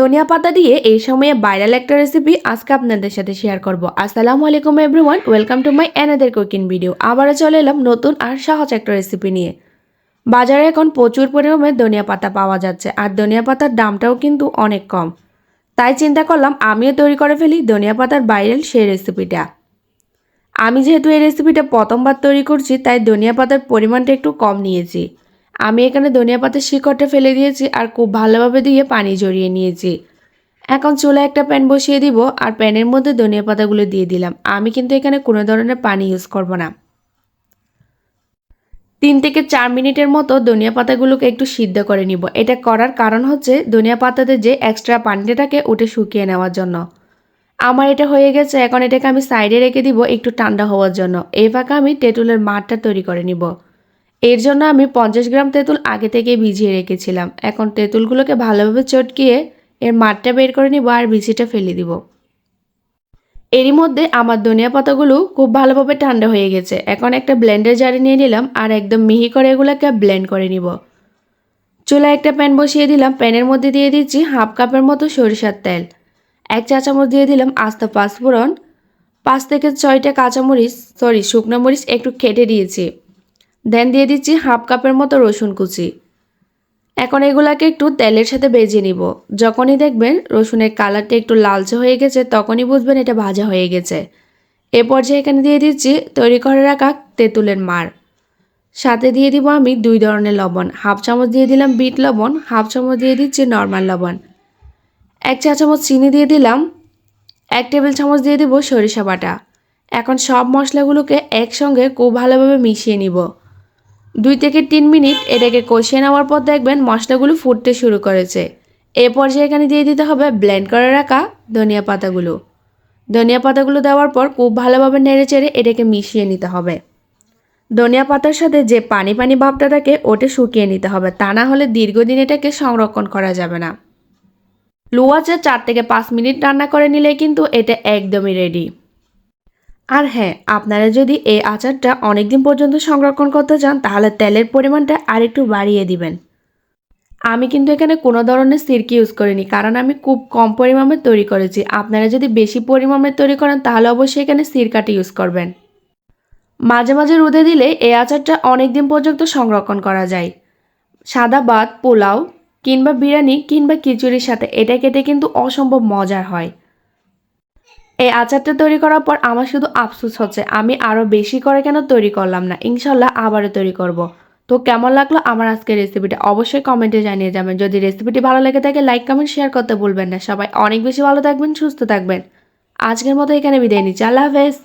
ধনিয়া পাতা দিয়ে এই সময়ে ভাইরাল একটা রেসিপি আজকে আপনাদের সাথে শেয়ার করব। আসসালামু আলাইকুম everyone welcome to my another cooking video আবারও চলে এলাম নতুন আর সহজ একটা রেসিপি নিয়ে। বাজারে এখন প্রচুর পরিমাণে ধনিয়া পাতা পাওয়া যাচ্ছে আর ধনিয়া পাতার দামটাও কিন্তু অনেক কম। তাই চিন্তা করলাম আমিও তৈরি করে ফেলি ধনিয়া পাতার ভাইরাল সেই রেসিপিটা আমি যেহেতু এই রেসিপিটা প্রথমবার তৈরি করছি, তাই ধনিয়া পাতার পরিমাণটা একটু কম নিয়েছি। আমি এখানে ধনিয়া পাতার শিকড়টা ফেলে দিয়েছি আর খুব ভালোভাবে দিয়ে পানি জড়িয়ে নিয়েছি। এখন চুলে একটা প্যান বসিয়ে দিব আর প্যানের মধ্যে ধনিয়া পাতাগুলো দিয়ে দিলাম। আমি কিন্তু এখানে কোনো ধরনের পানি ইউজ করব না। তিন থেকে চার মিনিটের মতো ধনিয়া পাতাগুলোকে একটু সিদ্ধ করে নিব। এটা করার কারণ হচ্ছে ধনিয়া পাতাতে যে এক্সট্রা পানিটাকে উঠে শুকিয়ে নেওয়ার জন্য। আমার এটা হয়ে গেছে, এখন এটাকে আমি সাইডে রেখে দিব একটু ঠান্ডা হওয়ার জন্য। এই ফাঁকা আমি তেঁতুলের মাঠটা তৈরি করে নিব। এর জন্য আমি পঞ্চাশ গ্রাম তেঁতুল আগে থেকে ভিজিয়ে রেখেছিলাম। এখন তেঁতুলগুলোকে ভালোভাবে চটকিয়ে এর মাঠটা বের করে নিব আর বিচিটা ফেলে দিব। এরই মধ্যে আমার ধনিয়া পাতাগুলো খুব ভালোভাবে ঠান্ডা হয়ে গেছে। এখন একটা ব্লেন্ডার জারে নিয়ে নিলাম আর একদম মিহি করে এগুলোকে ব্লেন্ড করে নিব। চুলায় একটা প্যান বসিয়ে দিলাম। প্যানের মধ্যে দিয়ে দিচ্ছি হাফ কাপের মতো সরিষার তেল। এক চা চামচ দিয়ে দিলাম আস্ত পাঁচফোড়ন। পাঁচ থেকে ছয়টা কাঁচামরিচ সরি শুকনো মরিচ একটু কেটে দিয়েছি। দেন দিয়ে দিচ্ছি হাফ কাপের মতো রসুন কুচি। এখন এগুলাকে একটু তেলের সাথে ভেজে নিব। যখনই দেখবেন রসুনের কালারটা একটু লালচে হয়ে গেছে, তখনই বুঝবেন এটা ভাজা হয়ে গেছে। এ পর্যায়ে এখানে দিয়ে দিচ্ছি তৈরি করে রাখা তেঁতুলের মার সাথে দিয়ে দিব আমি দুই ধরনের লবণ। হাফ চামচ দিয়ে দিলাম বিট লবণ, হাফ চামচ দিয়ে দিচ্ছি নর্মাল লবণ। এক চা চামচ চিনি দিয়ে দিলাম, এক টেবিল চামচ দিয়ে দিব সরিষা বাটা। এখন সব মশলাগুলোকে একসঙ্গে খুব ভালোভাবে মিশিয়ে নিব। দুই থেকে তিন মিনিট এটাকে কষিয়ে নেওয়ার পর দেখবেন মশলাগুলো ফুটতে শুরু করেছে। এ পর্যায়ে এখানে দিয়ে দিতে হবে ব্লেন্ড করে রাখা ধনিয়া পাতাগুলো। ধনিয়া পাতাগুলো দেওয়ার পর খুব ভালোভাবে নেড়ে চেড়ে এটাকে মিশিয়ে নিতে হবে। ধনিয়া পাতার সাথে যে পানি পানি ভাবটা থাকে, ওটা শুকিয়ে নিতে হবে। তা না হলে দীর্ঘদিন এটাকে সংরক্ষণ করা যাবে না। লো আঁচে চার থেকে পাঁচ মিনিট রান্না করে নিলে কিন্তু এটা একদমই রেডি আর হ্যাঁ আপনারা যদি এই আচারটা অনেক দিন পর্যন্ত সংরক্ষণ করতে চান, তাহলে তেলের পরিমাণটা আরেকটু বাড়িয়ে দিবেন। আমি কিন্তু এখানে কোনো ধরনের সিরকি ইউজ করিনি, কারণ আমি খুব কম পরিমাণে তৈরি করেছি। আপনারা যদি বেশি পরিমাণে তৈরি করেন, তাহলে অবশ্যই এখানে সিরকাটি ইউজ করবেন। মাঝে মাঝে রোদে দিলে এই আচারটা অনেক দিন পর্যন্ত সংরক্ষণ করা যায়। সাদা ভাত, পোলাও কিংবা বিরিয়ানি কিংবা খিচুড়ির সাথে, এটা খেতে কিন্তু অসম্ভব মজার হয়। এই আচারটা তৈরি করার পর আমার শুধু আফসোস হচ্ছে। আমি আরও বেশি করে কেন তৈরি করলাম না? ইনশাল্লাহ আবারও তৈরি করব। তো কেমন লাগল আমার আজকের রেসিপিটা অবশ্যই কমেন্টে জানিয়ে যাবেন। যদি রেসিপিটি ভালো লেগে থাকে লাইক কমেন্ট শেয়ার করতে ভুলবেন না। সবাই অনেক বেশি ভালো থাকবেন, সুস্থ থাকবেন। আজকের মতো এখানে বিদায় নিচ্ছি। আল্লাহ হাফেজ।